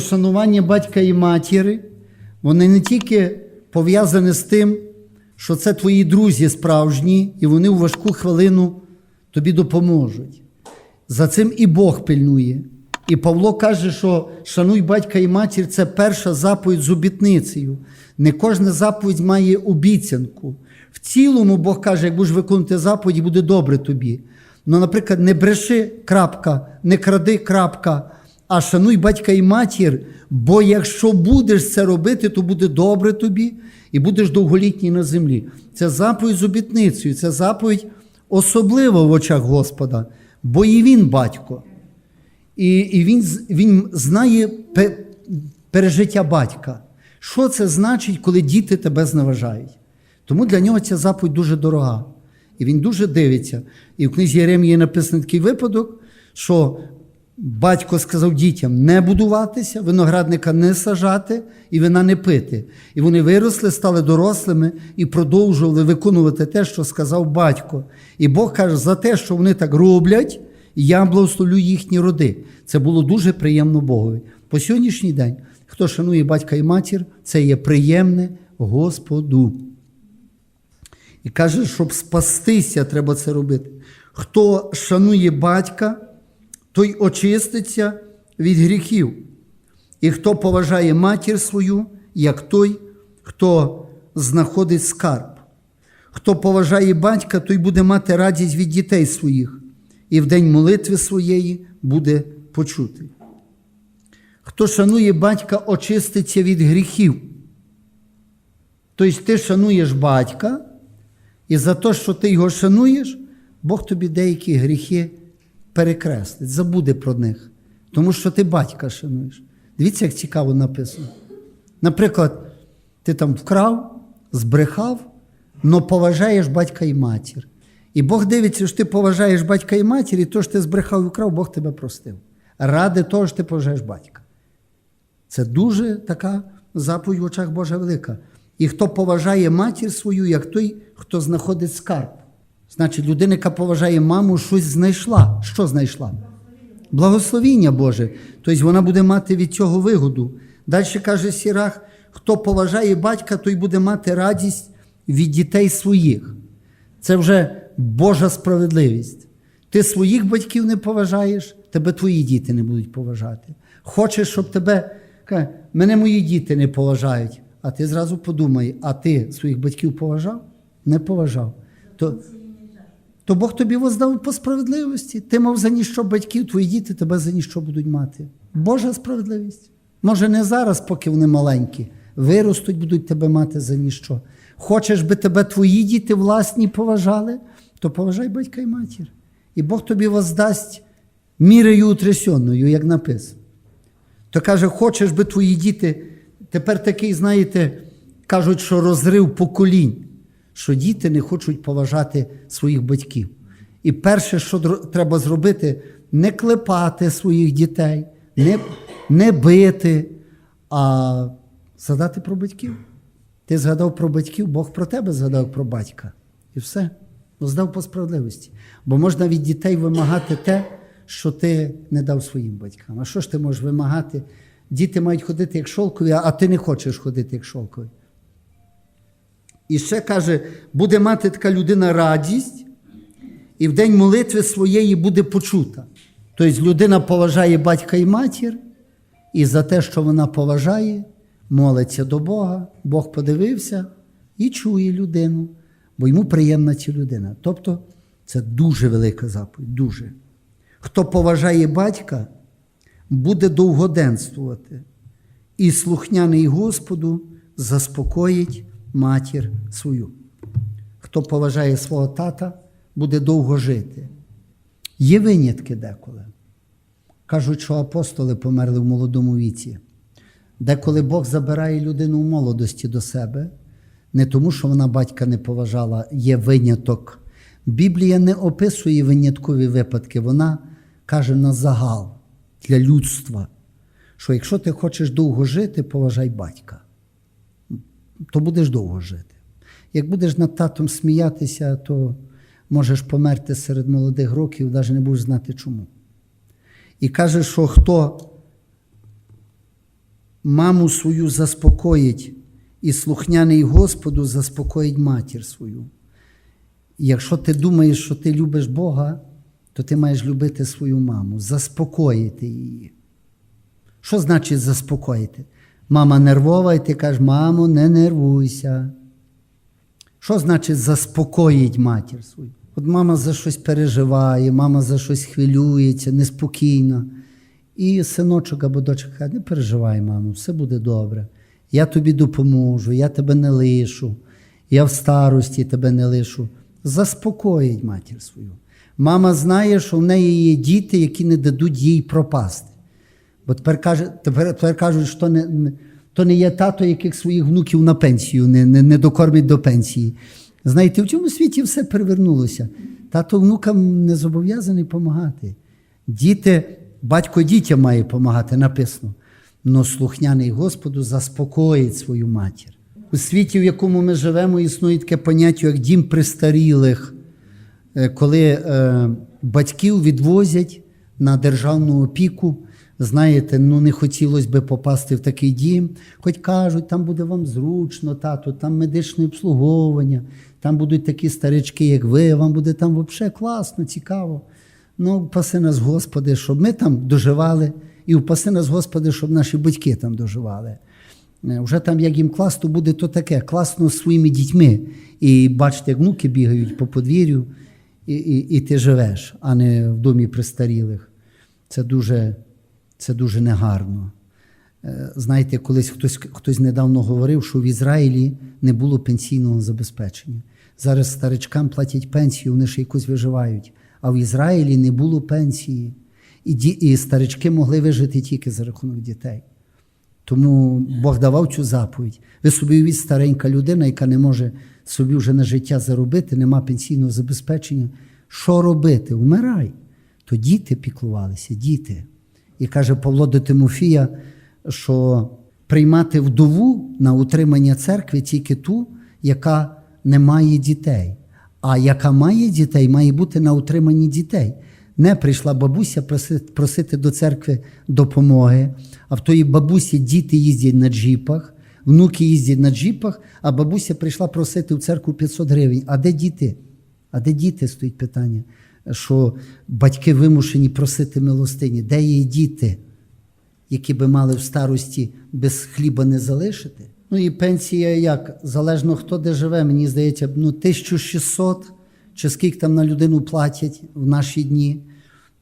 Шанування батька і матері, вони не тільки пов'язані з тим, що це твої друзі справжні, і вони у важку хвилину тобі допоможуть. За цим і Бог пильнує. І Павло каже, що шануй батька і матір це перша заповідь з обітницею. Не кожна заповідь має обіцянку. В цілому Бог каже, як будеш виконувати заповіді, буде добре тобі. Ну, наприклад, не бреши, крапка, не кради, крапка, а шануй батька і матір, бо якщо будеш це робити, то буде добре тобі і будеш довголітній на землі. Це заповідь з обітницею, це заповідь особлива в очах Господа, бо і він батько. І, і він, він знає пе- пережиття батька. Що це значить, коли діти тебе зневажають? Тому для нього ця заповідь дуже дорога. І він дуже дивиться. І в книзі Єремії написаний такий випадок, що батько сказав дітям не будуватися, виноградника не сажати і вина не пити. І вони виросли, стали дорослими і продовжували виконувати те, що сказав батько. І Бог каже, за те, що вони так роблять, я благословлю їхні роди. Це було дуже приємно Богові. По сьогоднішній день, хто шанує батька і матір, це є приємне Господу. І каже, щоб спастися, треба це робити. Хто шанує батька, той очиститься від гріхів. І хто поважає матір свою, як той, хто знаходить скарб. Хто поважає батька, той буде мати радість від дітей своїх, і в день молитви своєї буде почутий. Хто шанує батька, очиститься від гріхів. Тобто ти шануєш батька, і за те, що ти його шануєш, Бог тобі деякі гріхи перекреслить, забуде про них, тому що ти батька шануєш. Дивіться, як цікаво написано. Наприклад, ти там вкрав, збрехав, але поважаєш батька і матір. І Бог дивиться, що ти поважаєш батька і матір, і то, що ти збрехав і вкрав, Бог тебе простив. Ради того, що ти поважаєш батька. Це дуже така заповідь в очах Божа велика. І хто поважає матір свою, як той, хто знаходить скарб. Значить, людина, яка поважає маму, щось знайшла. Що знайшла? Благословіння Боже. Тобто вона буде мати від цього вигоду. Далі каже Сірах, хто поважає батька, той буде мати радість від дітей своїх. Це вже Божа справедливість. Ти своїх батьків не поважаєш, тебе твої діти не будуть поважати. Хочеш, щоб тебе мене мої діти не поважають. А ти зразу подумай, а ти своїх батьків поважав? Не поважав. То, то Бог тобі воздав по справедливості. Ти мав за ніщо батьків, твої діти тебе за ніщо будуть мати. Божа справедливість. Може, не зараз, поки вони маленькі, виростуть, будуть тебе мати за ніщо. Хочеш би тебе твої діти власні поважали, то поважай батька і матір. І Бог тобі воздасть мірою утрясенною, як написано. То каже, хочеш би твої діти, тепер такий, знаєте, кажуть, що розрив поколінь, що діти не хочуть поважати своїх батьків. І перше, що треба зробити, не клепати своїх дітей, не, не бити, а згадати про батьків. Ти згадав про батьків, Бог про тебе згадав про батька. І все. Ну, здав по справедливості. Бо можна від дітей вимагати те, що ти не дав своїм батькам. А що ж ти можеш вимагати? Діти мають ходити як шовкові, а ти не хочеш ходити як шовкові. І ще каже, буде мати така людина радість, і в день молитви своєї буде почута. Тобто людина поважає батька і матір, і за те, що вона поважає, молиться до Бога, Бог подивився і чує людину, бо йому приємна ця людина. Тобто це дуже велика заповідь, дуже. Хто поважає батька, буде довгоденствувати, і слухняний Господу заспокоїть матір свою. Хто поважає свого тата, буде довго жити. Є винятки деколи. Кажуть, що апостоли померли в молодому віці. Деколи Бог забирає людину в молодості до себе, не тому, що вона батька не поважала, є виняток. Біблія не описує виняткові випадки, вона каже на загал для людства, що якщо ти хочеш довго жити, поважай батька, то будеш довго жити. Як будеш над татом сміятися, то можеш померти серед молодих років, навіть не будеш знати чому. І каже, що хто маму свою заспокоїть, і слухняний Господу заспокоїть матір свою. Якщо ти думаєш, що ти любиш Бога, то ти маєш любити свою маму, заспокоїти її. Що значить заспокоїти? Мама нервова, і ти кажеш, мамо, не нервуйся. Що значить заспокоїть матір свою? От мама за щось переживає, мама за щось хвилюється, неспокійна. І синочок або дочка каже, не переживай, мамо, все буде добре. Я тобі допоможу, я тебе не лишу, я в старості тебе не лишу. Заспокоїть матір свою. Мама знає, що в неї є діти, які не дадуть їй пропасти. Бо тепер, каже, тепер, тепер кажуть, що не, не- то не є тато, яких своїх внуків на пенсію не, не, не докормить до пенсії. Знаєте, в цьому світі все перевернулося. Тато внукам не зобов'язаний допомагати. Діти, батько дітям має допомагати, написано. Но слухняний Господу заспокоїть свою матір. У світі, в якому ми живемо, існує таке поняття, як дім престарілих, Е, коли е, батьків відвозять на державну опіку. Знаєте, ну не хотілося би попасти в такий дім, хоч кажуть, там буде вам зручно, тату, там медичне обслуговування, там будуть такі старички, як ви, вам буде там взагалі класно, цікаво. Ну, упаси нас, Господи, щоб ми там доживали, і упаси нас, Господи, щоб наші батьки там доживали. Е, Вже там, як їм класно буде, то таке, класно з своїми дітьми. І бачите, як внуки бігають по подвір'ю, і, і, і ти живеш, а не в домі престарілих. Це дуже, це дуже негарно. Е, Знаєте, колись хтось, хтось недавно говорив, що в Ізраїлі не було пенсійного забезпечення. Зараз старичкам платять пенсію, вони ще якось виживають. А в Ізраїлі не було пенсії. І, ді, і старички могли вижити тільки за рахунок дітей. Тому Бог давав цю заповідь. Ви собі уявіть, старенька людина, яка не може собі вже на життя заробити, нема пенсійного забезпечення. Що робити? Вмирай. То діти піклувалися, діти. І каже Павло до Тимофія, що приймати вдову на утримання церкви тільки ту, яка не має дітей. А яка має дітей, має бути на утриманні дітей. Не прийшла бабуся просити, до церкви допомоги, а в тої бабусі діти їздять на джіпах, внуки їздять на джіпах, а бабуся прийшла просити в церкву 500 гривень. А де діти? А де діти стоїть питання? Що батьки вимушені просити милостині? Де є діти, які би мали в старості без хліба не залишити? Ну і пенсія як? Залежно хто де живе, мені здається, ну 1600 чи скільки там на людину платять в наші дні.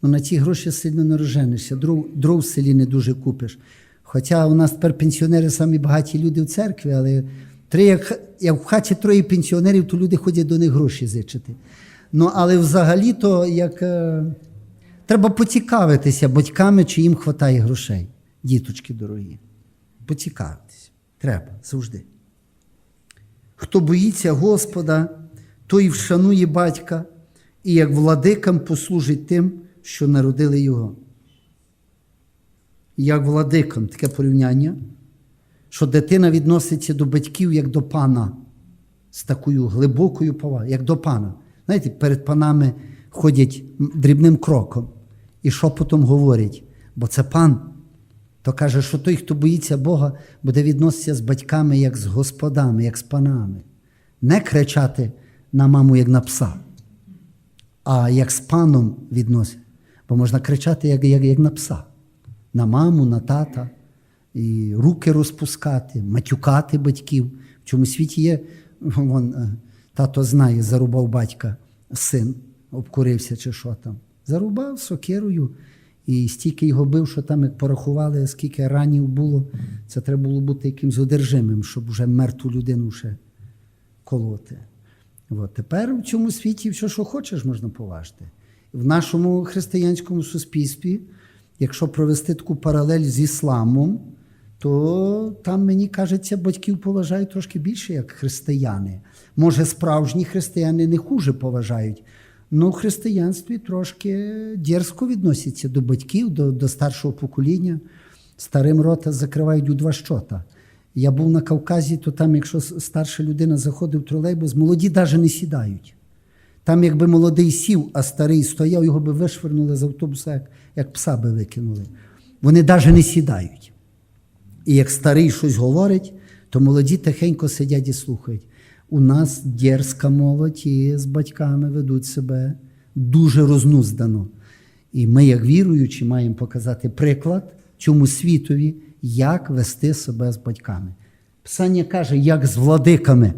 Ну на ці гроші сильно не розженешся, дров, дров в селі не дуже купиш. Хоча у нас тепер пенсіонери самі багаті люди в церкві, але три, як, як в хаті троє пенсіонерів, то люди ходять до них гроші зичити. Ну, але взагалі-то як, е, треба поцікавитися батьками, чи їм вистачає грошей, діточки дорогі. Поцікавитися. Треба завжди. Хто боїться Господа, той вшанує батька і як владикам послужить тим, що народили його. Як владикам таке порівняння, що дитина відноситься до батьків як до пана з такою глибокою повагою, як до пана. Знаєте, перед панами ходять дрібним кроком і шепотом говорять, бо це пан. То каже, що той, хто боїться Бога, буде відноситися з батьками як з господами, як з панами. Не кричати на маму, як на пса, а як з паном відносить. Бо можна кричати, як, як, як на пса, на маму, на тата, і руки розпускати, матюкати батьків. В цьому світі є, вон, е, тато знає, зарубав батька син, обкурився чи що там. Зарубав сокирою. І стільки його бив, що там, як порахували, скільки ранів було, це треба було бути якимсь одержимим, щоб вже мертву людину ще колоти. От. Тепер в цьому світі все, що хочеш, можна поважити. В нашому християнському суспільстві, якщо провести таку паралель з ісламом, то там, мені кажеться, батьків поважають трошки більше, як християни. Може, справжні християни не хуже поважають. Ну, в християнстві трошки дерзко відносяться до батьків, до, до старшого покоління. Старим рота закривають у два щота. Я був на Кавказі, то там, якщо старша людина заходить в тролейбус, молоді навіть не сідають. Там, якби молодий сів, а старий стояв, його би вишвернули з автобуса, як, як пса би викинули. Вони навіть не сідають. І як старий щось говорить, то молоді тихенько сидять і слухають. У нас дерзка молодь і з батьками ведуть себе дуже рознуздано. І ми, як віруючі, маємо показати приклад цьому світові, як вести себе з батьками. Писання каже, як з владиками,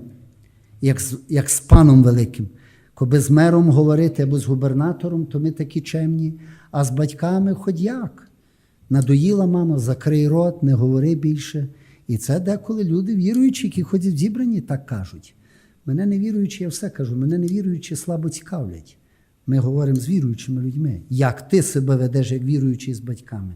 як з, як з паном великим. Коби з мером говорити або з губернатором, то ми такі чемні, а з батьками хоч як. Надоїла мама, закрий рот, не говори більше. І це деколи люди віруючі, які ходять в зібрані, так кажуть. Мене не віруючі, я все кажу, мене не віруючі слабо цікавлять. Ми говоримо з віруючими людьми. Як ти себе ведеш, як віруючий з батьками?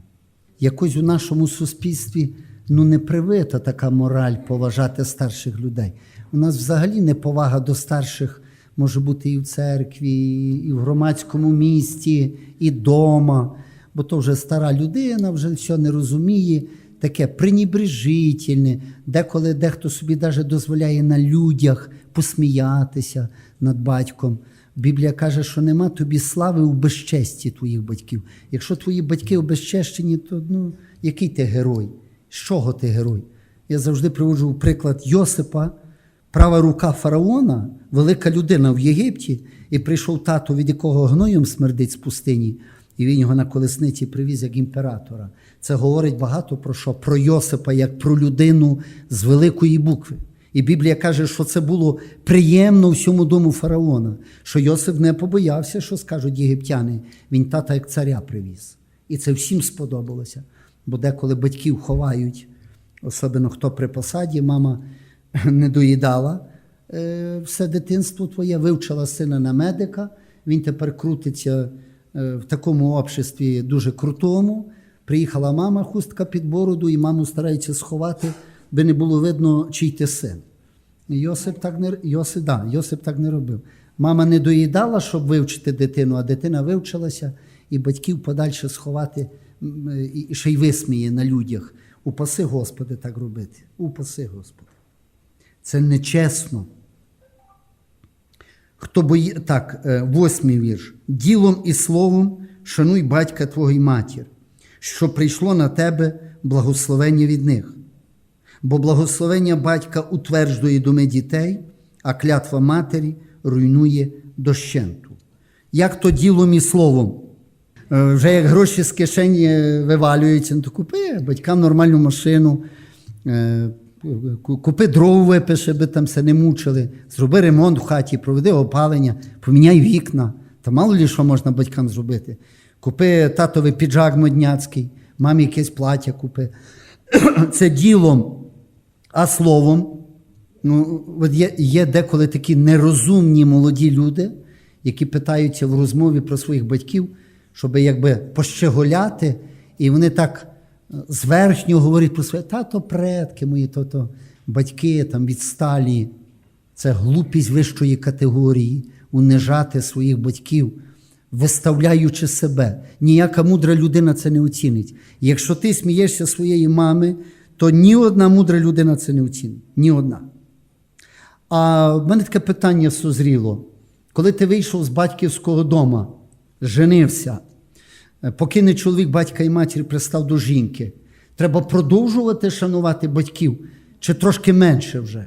Якось у нашому суспільстві ну, не привита така мораль поважати старших людей. У нас взагалі неповага до старших може бути і в церкві, і в громадському місті, і вдома. Бо то вже стара людина, вже все не розуміє, таке пренебрежительне, деколи дехто собі навіть дозволяє на людях посміятися над батьком. Біблія каже, що нема тобі слави у безчесті твоїх батьків. Якщо твої батьки обезчещені, то ну, який ти герой? З чого ти герой? Я завжди приводжу приклад Йосипа, права рука фараона, велика людина в Єгипті, і прийшов тато, від якого гноєм смердить з пустині, і він його на колесниці привіз як імператора. Це говорить багато про що? Про Йосипа, як про людину з великої букви. І Біблія каже, що це було приємно всьому дому фараона, що Йосип не побоявся, що скажуть єгиптяни. Він тата як царя привіз. І це всім сподобалося. Бо деколи батьків ховають, особливо хто при посаді, мама не доїдала е, все дитинство твоє, вивчила сина на медика. Він тепер крутиться в такому обществі дуже крутому. Приїхала мама, хустка під бороду, і маму стараються сховати, би не було видно, чий ти син. Йосип так не, Йосип, да, Йосип так не робив. Мама не доїдала, щоб вивчити дитину, а дитина вивчилася, і батьків подальше сховати і ще й висміє на людях. Упаси, Господи, так робити. Упаси, Господи. Це нечесно. Хто бої... Так, е, восьмий вірш. Ділом і словом шануй батька твого і матір, що прийшло на тебе благословення від них. Бо благословення батька утверджує доми дітей, а клятва матері руйнує дощенту. Як то ділом і словом? Е, Вже як гроші з кишені вивалюються, ну, то купи батькам нормальну машину, е, купи дров випиши, би там все не мучили, зроби ремонт в хаті, проведи опалення, поміняй вікна. Та мало ли що можна батькам зробити. Купи татовий піджак модняцький, мамі якесь плаття купи. Це ділом, а словом. Ну, от є, є деколи такі нерозумні молоді люди, які питаються в розмові про своїх батьків, щоб якби пощеголяти, і вони так е, зверхньо говорять про своє тато предки мої, то-то батьки там відсталі. Це глупість вищої категорії, унижати своїх батьків, виставляючи себе. Ніяка мудра людина це не оцінить. Якщо ти смієшся своєї мами, то ні одна мудра людина це не оцінить. Ні одна. А в мене таке питання созріло. Коли ти вийшов з батьківського дома, женився, покине чоловік батька і матір, пристав до жінки, треба продовжувати шанувати батьків чи трошки менше вже.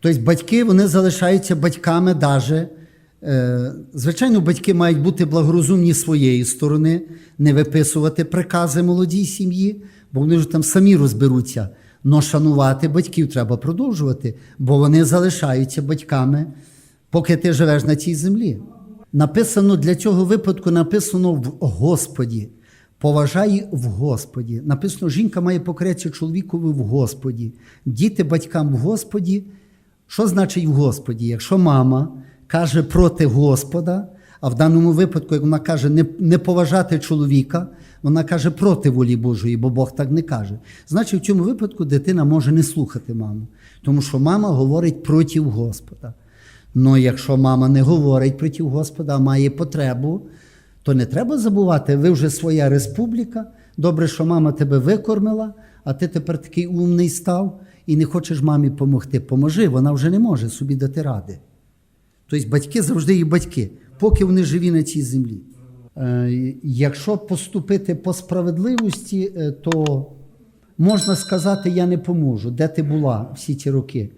Тобто батьки вони залишаються батьками даже. Е, Звичайно, батьки мають бути благорозумні своєї сторони, не виписувати прикази молодій сім'ї, бо вони ж там самі розберуться. Но шанувати батьків треба продовжувати, бо вони залишаються батьками, поки ти живеш на цій землі. Написано для цього випадку написано в Господі. Поважай в Господі. Написано, жінка має покорятися чоловікові в Господі. Діти батькам в Господі. Що значить в Господі? Якщо мама каже проти Господа, а в даному випадку, як вона каже не, не поважати чоловіка, вона каже проти волі Божої, бо Бог так не каже. Значить, в цьому випадку дитина може не слухати маму, тому що мама говорить проти Господа. Ну, якщо мама не говорить проти Господа, а має потребу, то не треба забувати, ви вже своя республіка. Добре, що мама тебе викормила, а ти тепер такий умний став і не хочеш мамі допомогти. Поможи, вона вже не може собі дати ради. Тобто батьки завжди є батьки, поки вони живі на цій землі. Е, Якщо поступити по справедливості, е, то можна сказати, я не поможу, де ти була всі ті роки.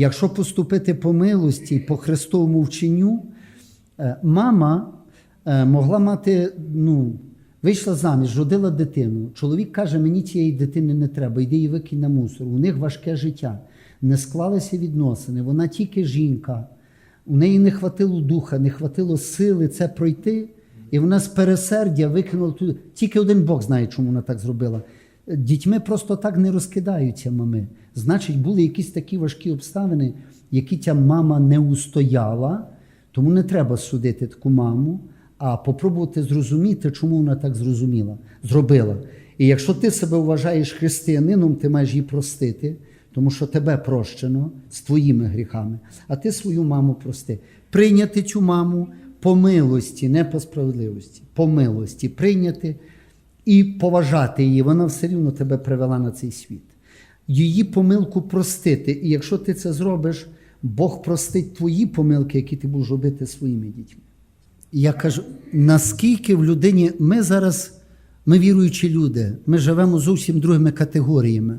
Якщо поступити по милості, по Христовому вченню, е, мама е, могла мати, ну, вийшла заміж, родила дитину. Чоловік каже, мені цієї дитини не треба, йди і викинь на мусор. У них важке життя, не склалися відносини, вона тільки жінка. У неї не хватило духа, не хватило сили це пройти. І вона з пересердя викинула туди. Тільки один Бог знає, чому вона так зробила. Дітьми просто так не розкидаються мами. Значить, були якісь такі важкі обставини, які ця мама не устояла, тому не треба судити таку маму, а попробувати зрозуміти, чому вона так зрозуміла, зробила. І якщо ти себе вважаєш християнином, ти маєш її простити, тому що тебе прощено з твоїми гріхами, а ти свою маму прости. Прийняти цю маму по милості, не по справедливості, по милості прийняти і поважати її. Вона все рівно тебе привела на цей світ. Її помилку простити. І якщо ти це зробиш, Бог простить твої помилки, які ти будеш робити своїми дітьми. Я кажу, наскільки в людині ми зараз, ми віруючі люди, ми живемо зовсім другими категоріями.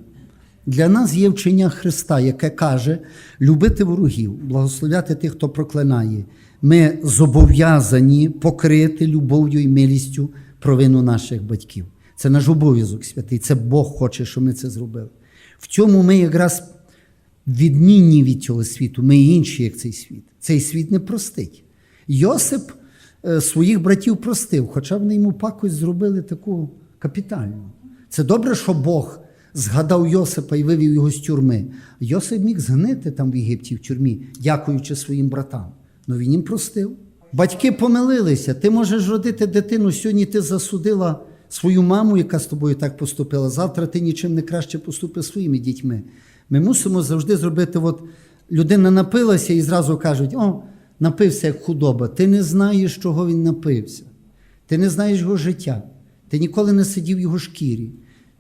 Для нас є вчення Христа, яке каже любити ворогів, благословляти тих, хто проклинає. Ми зобов'язані покрити любов'ю і милістю провину наших батьків. Це наш обов'язок святий. Це Бог хоче, щоб ми це зробили. В цьому ми якраз відмінні від цього світу. Ми інші, як цей світ. Цей світ не простить. Йосип е, своїх братів простив, хоча вони йому пакость зробили таку капітальну. Це добре, що Бог згадав Йосипа і вивів його з тюрми. Йосип міг згнити там в Єгипті в тюрмі, дякуючи своїм братам. Ну він їм простив. Батьки помилилися. Ти можеш родити дитину. Сьогодні ти засудила свою маму, яка з тобою так поступила. Завтра ти нічим не краще поступиш своїми дітьми. Ми мусимо завжди зробити. От людина напилася і зразу кажуть: о, напився як худоба. Ти не знаєш, чого він напився. Ти не знаєш його життя. Ти ніколи не сидів в його шкірі.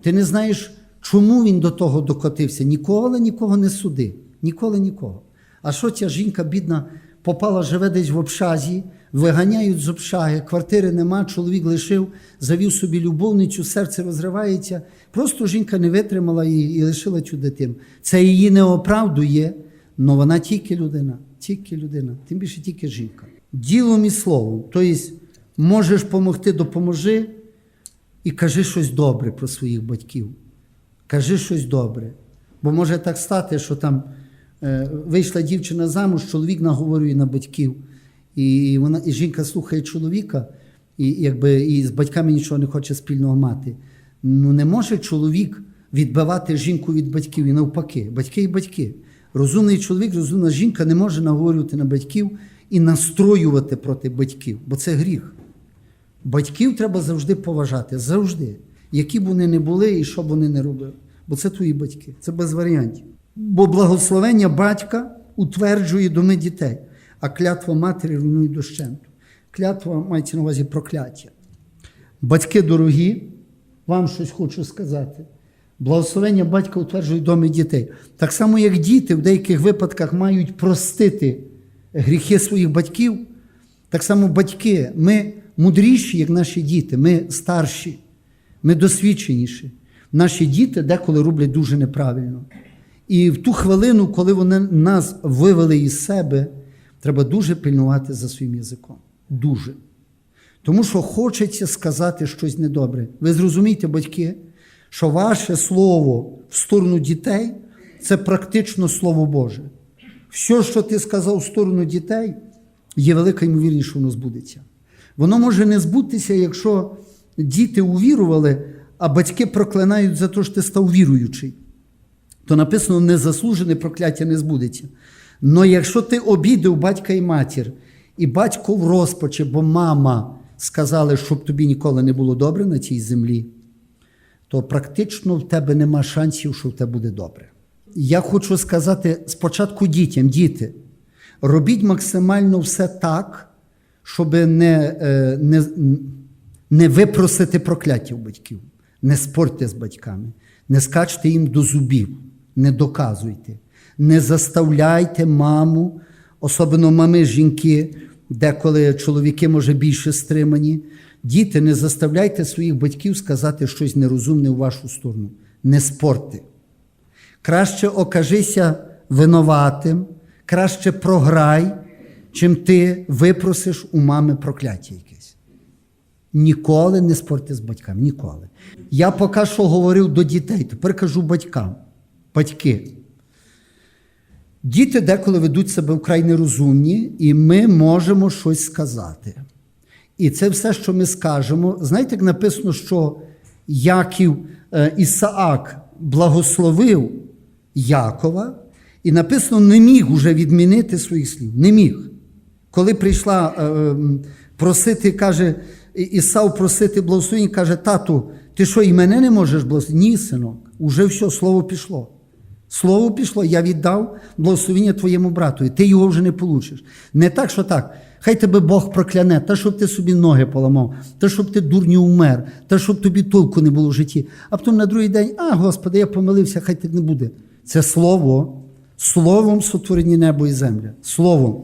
Ти не знаєш, чому він до того докотився. Ніколи нікого не суди. Ніколи нікого. А що ця жінка, бідна, попала, живе десь в общазі, виганяють з общаги, квартири нема, чоловік лишив, завів собі любовницю, серце розривається. Просто жінка не витримала і, і лишила цю дитину. Це її не оправдує, але вона тільки людина, тільки людина, тим більше тільки жінка. Ділом і словом. Тобто, можеш допомогти, допоможи і кажи щось добре про своїх батьків. Кажи щось добре. Бо може так стати, що там вийшла дівчина замуж, чоловік наговорює на батьків, і, вона, і жінка слухає чоловіка, і, якби, і з батьками нічого не хоче спільного мати. Ну не може чоловік відбивати жінку від батьків і навпаки, батьки і батьки. Розумний чоловік, розумна жінка не може наговорювати на батьків і настроювати проти батьків, бо це гріх. Батьків треба завжди поважати, завжди. Які б вони не були і що б вони не робили. Бо це твої батьки, це без варіантів. Бо благословення батька утверджує доми дітей, а клятва матері руйнує дощенту. Клятва мається на увазі прокляття. Батьки дорогі, вам щось хочу сказати. Благословення батька утверджує доми дітей. Так само, як діти в деяких випадках мають простити гріхи своїх батьків, так само батьки, ми мудріші, як наші діти, ми старші, ми досвідченіші. Наші діти деколи роблять дуже неправильно. І в ту хвилину, коли вони нас вивели із себе, треба дуже пильнувати за своїм язиком. Дуже. Тому що хочеться сказати щось недобре. Ви зрозумієте, батьки, що ваше слово в сторону дітей це практично Слово Боже. Все, що ти сказав в сторону дітей, є велика ймовірність, що воно збудеться. Воно може не збутися, якщо діти увірували, а батьки проклинають за те, що ти став віруючий. То написано, незаслужене прокляття не збудеться. Но якщо ти обідав батька і матір, і батько в розпачі, бо мама сказали, щоб тобі ніколи не було добре на цій землі, то практично в тебе нема шансів, що в тебе буде добре. Я хочу сказати спочатку дітям, діти, робіть максимально все так, щоб не, е, не, не випросити прокляття у батьків. Не спорте з батьками, не скачте їм до зубів, не доказуйте, не заставляйте маму, особливо мами жінки, деколи чоловіки, може, більше стримані. Діти, не заставляйте своїх батьків сказати щось нерозумне в вашу сторону. не спорти. Краще окажися винуватим, краще програй, чим ти випросиш у мами прокляття якесь. Ніколи не спорте з батьками. Ніколи. Я поки що говорив до дітей, тепер кажу батькам. Батьки. Діти деколи ведуть себе вкрай нерозумні, і ми можемо щось сказати. І це все, що ми скажемо. Знаєте, як написано, що Яків е, Ісаак благословив Якова, і написано, не міг уже відмінити своїх слів. Не міг. Коли прийшла е, просити, каже, Ісав просити благословення, каже, тату, ти що, і мене не можеш благословити? Ні, синок, уже все, слово пішло. Слово пішло, я віддав благословення твоєму брату, і ти його вже не получиш. Не так, що так. Хай тебе Бог прокляне, та щоб ти собі ноги поламав, та щоб ти дурню умер, та щоб тобі толку не було в житті. А потім на другий день, а Господи, я помилився, хай так не буде. Це слово, словом сотворені небо і земля. Словом.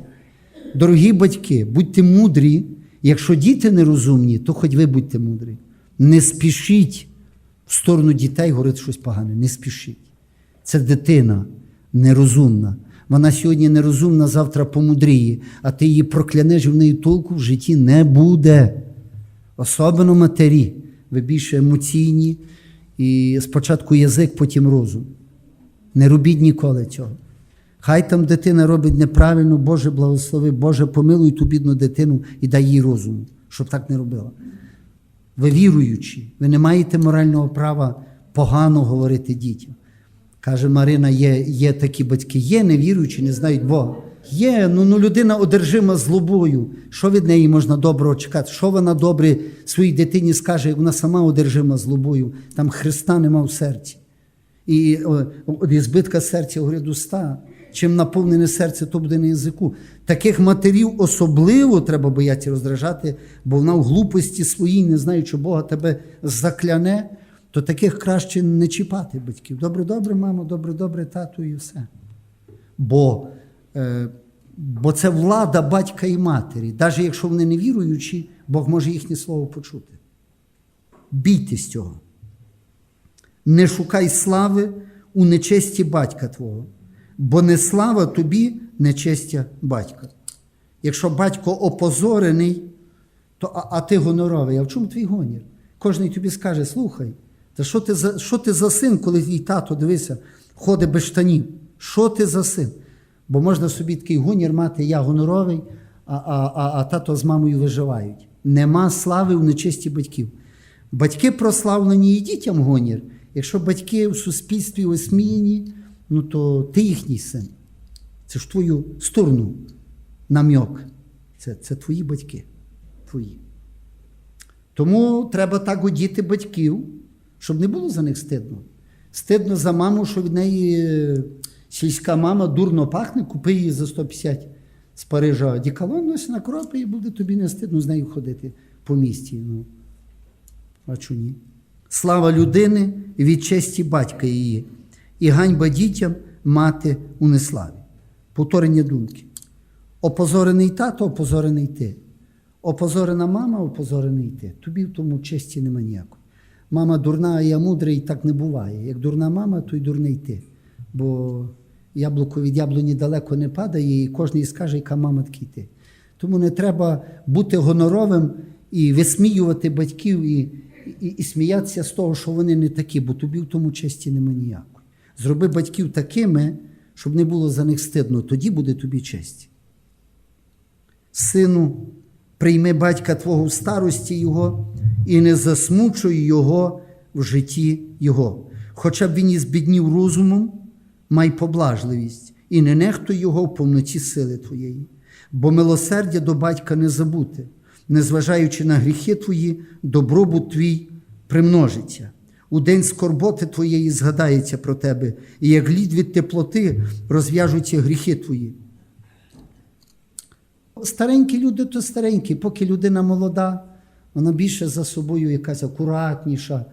Дорогі батьки, будьте мудрі. Якщо діти нерозумні, то хоч ви будьте мудрі. Не спішіть в сторону дітей говорити щось погане. Не спішіть. Це дитина нерозумна. Вона сьогодні нерозумна, завтра помудріє, а ти її проклянеш, в неї толку в житті не буде. Особливо матері. Ви більше емоційні, і спочатку язик, потім розум. Не робіть ніколи цього. Хай там дитина робить неправильно, Боже благослови, Боже, помилуй ту бідну дитину і дай їй розуму, щоб так не робила. Ви віруючі, ви не маєте морального права погано говорити дітям. Каже Марина, є, є такі батьки, є невіруючі, не знають Бога. Є, ну, ну людина одержима злобою. Що від неї можна доброго чекати? Що вона добре своїй дитині скаже, вона сама одержима злобою, там Христа нема в серці. І від збитка серця говорять уста. Чим наповнене серце, то буде на язику. Таких матерів особливо треба боятися роздражати, бо вона в глупості своїй, не знаючи Бога, тебе закляне, то таких краще не чіпати батьків. Добре, добре, мамо, добре, добре, тату, і все. Бо, е, бо це влада батька і матері. Навіть якщо вони не віруючі, Бог може їхнє слово почути. Бійтесь цього. Не шукай слави у нечесті батька твого, бо не слава тобі нечестя батька. Якщо батько опозорений, то, а, а ти гоноровий, а в чому твій гонір? Кожний тобі скаже: слухай, та що ти за, що ти за син, коли твій тато дивися, ходить без штанів? Що ти за син? Бо можна собі такий гонір мати, я гоноровий, а, а, а, а тато з мамою виживають. Нема слави у нечисті батьків. Батьки прославлені і дітям гонір. Якщо батьки в суспільстві осміяні, ну то ти їхній син. Це ж твою сторону намьок. Це, це твої батьки. Твої. Тому треба так одіти батьків, щоб не було за них стидно. Стидно за маму, що від неї е, сільська мама дурно пахне, купи її за 150 з Парижа дікалон, носить на кропи і буде тобі не стидно з нею ходити по місті. Ну. А чому ні? Слава людини від честі батька її, і ганьба дітям мати у неславі. Повторення думки. Опозорений тато, опозорений ти. Опозорена мама, опозорений ти. Тобі в тому честі нема ніякої. Мама дурна, а я мудрий, так не буває. Як дурна мама, то й дурний ти. Бо яблуко від яблуні далеко не падає, і кожен скаже, яка мама такий ти. Тому не треба бути гоноровим і висміювати батьків і, і, і сміятися з того, що вони не такі, бо тобі в тому честі нема ніякої. Зроби батьків такими, щоб не було за них стидно, тоді буде тобі честь. Сину, прийми батька Твого в старості Його і не засмучуй Його в житті Його. Хоча б він і збіднів розумом, май поблажливість і не нехтуй Його в повноті сили Твоєї. Бо милосердя до батька не забути, незважаючи на гріхи Твої, добробут Твій примножиться. У день скорботи Твоєї згадається про тебе, і як лід від теплоти розв'яжуться гріхи Твої. Старенькі люди то старенькі, поки людина молода, вона більше за собою якась акуратніша,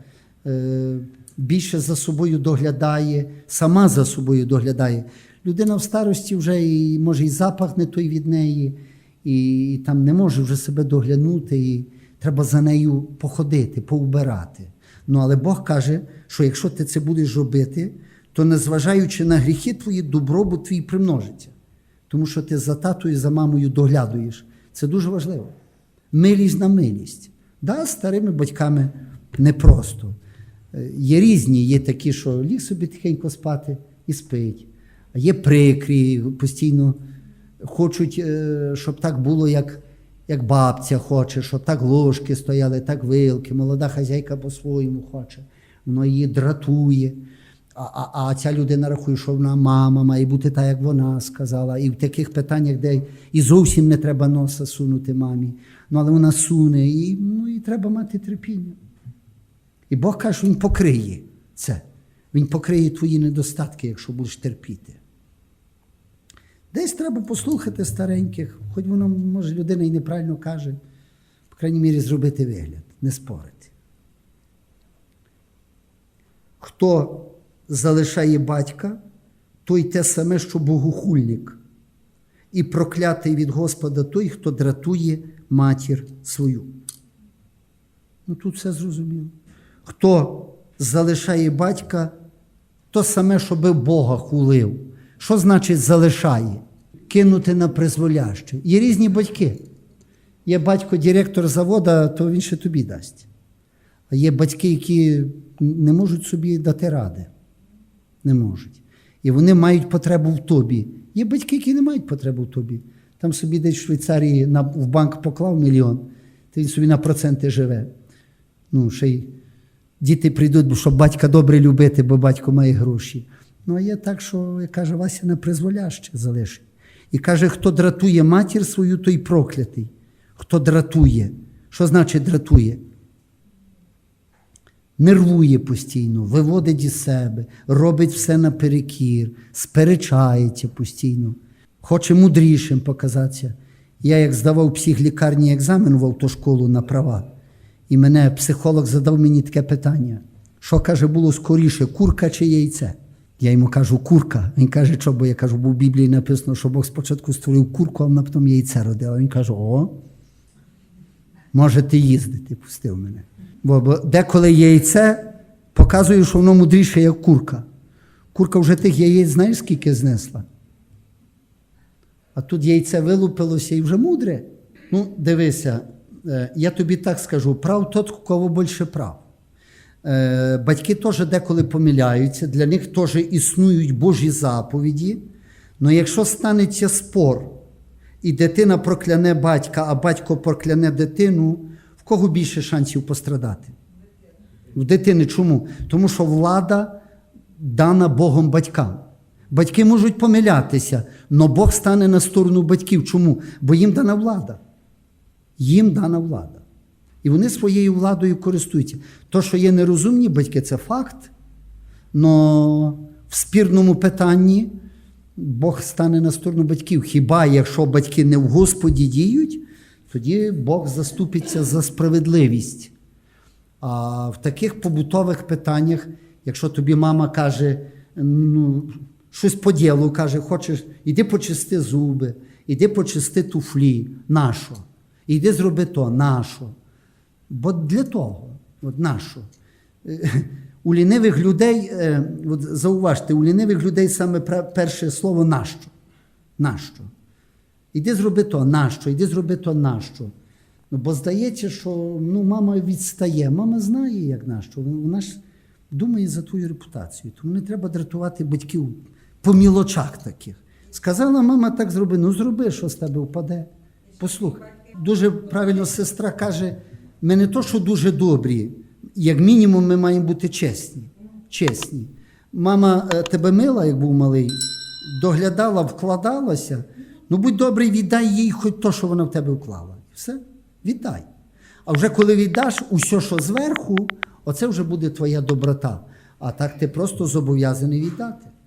е, більше за собою доглядає, сама за собою доглядає. Людина в старості вже і може і запах не той від неї, і, і там не може вже себе доглянути, і треба за нею походити, поубирати. Ну, але Бог каже, що якщо ти це будеш робити, то незважаючи на гріхи твої, добробут твій примножиться. Тому що ти за татою, за мамою доглядуєш. Це дуже важливо. Милість на милість. Да, старими батьками непросто. Е, Є різні, є такі, що ліг собі тихенько спати і спить. А є прикрі, постійно хочуть, е, щоб так було, як, як бабця хоче, щоб так ложки стояли, так вилки. Молода хазяйка по-своєму хоче. Воно її дратує. А, а, а ця людина рахує, що вона мама має бути так, як вона сказала. І в таких питаннях, де і зовсім не треба носа сунути мамі. Ну, але вона суне, і, ну, і треба мати терпіння. І Бог каже, що Він покриє це. Він покриє твої недостатки, якщо будеш терпіти. Десь треба послухати стареньких, хоч воно, може, людина і неправильно каже, по крайній мірі, зробити вигляд, не спорити. Хто залишає батька, той те саме, що богохульник, і проклятий від Господа той, хто дратує матір свою. Ну тут все зрозуміло. Хто залишає батька, то саме, щоби Бога хулив. Що значить залишає? Кинути на призволяще. Є різні батьки. Є батько директор завода, то він ще тобі дасть. А є батьки, які не можуть собі дати ради. Не можуть. І вони мають потребу в тобі. Є батьки, які не мають потребу в тобі. Там собі десь в Швейцарії на, в банк поклав мільйон, то він собі на проценти живе. Ну, ще й діти прийдуть, бо щоб батька добре любити, бо батько має гроші. Ну, а є так, що, каже Вася, на призволяще залишить. І каже, хто дратує матір свою, той проклятий. Хто дратує. Що значить дратує? Нервує постійно, виводить із себе, робить все наперекір, сперечається постійно, хоче мудрішим показатися. Я, як здавав психлікарні екзамен в автошколу на права, і мене психолог задав мені таке питання: що каже, було скоріше, курка чи яйце? Я йому кажу, курка. Він каже, що, бо я кажу, бо в Біблії написано, що Бог спочатку створив курку, а вона потім яйце родила. Він каже: О, можете їздити, пустив мене. Бо, деколи яйце показує, що воно мудріше, як курка. Курка вже тих яєць, знаєш, скільки знесла? А тут яйце вилупилося і вже мудре. Ну, дивися, е, я тобі так скажу: прав тот, кого більше прав. Е, Батьки теж деколи помиляються, для них теж існують Божі заповіді. Але якщо станеться спор, і дитина прокляне батька, а батько прокляне дитину, кого більше шансів пострадати? В дитини чому? Тому що влада дана Богом батькам. Батьки можуть помилятися, але Бог стане на сторону батьків. Чому? Бо їм дана влада. Їм дана влада. І вони своєю владою користуються. То, що є нерозумні батьки, це факт. Но в спірному питанні Бог стане на сторону батьків. Хіба якщо батьки не в Господі діють, тоді Бог заступиться за справедливість. А в таких побутових питаннях, якщо тобі мама каже, ну, щось по ділу каже, хочеш, іди почисти зуби, іди почисти туфлі, нащо? Іди зроби то, нащо? Бо для того, от нащо? У лінивих людей, е, от зауважте, у лінивих людей саме перше слово нащо? Нащо? Іди зроби то, нащо? Іди зроби то, нащо? Ну, бо здається, що ну, мама відстає. Мама знає, як нащо. Вона ж думає за твою репутацію. Тому не треба дратувати батьків по мілочах таких. Сказала мама, так зроби. Ну зроби, що з тебе впаде. Послухай. Дуже правильно сестра каже: ми не то, що дуже добрі, як мінімум, ми маємо бути чесні. Чесні. Мама е, тебе мила, як був малий, доглядала, вкладалася. Ну будь добрий, віддай їй хоч то, що вона в тебе вклала. Все, віддай. А вже коли віддаш усе, що зверху, оце вже буде твоя доброта. А так ти просто зобов'язаний віддати.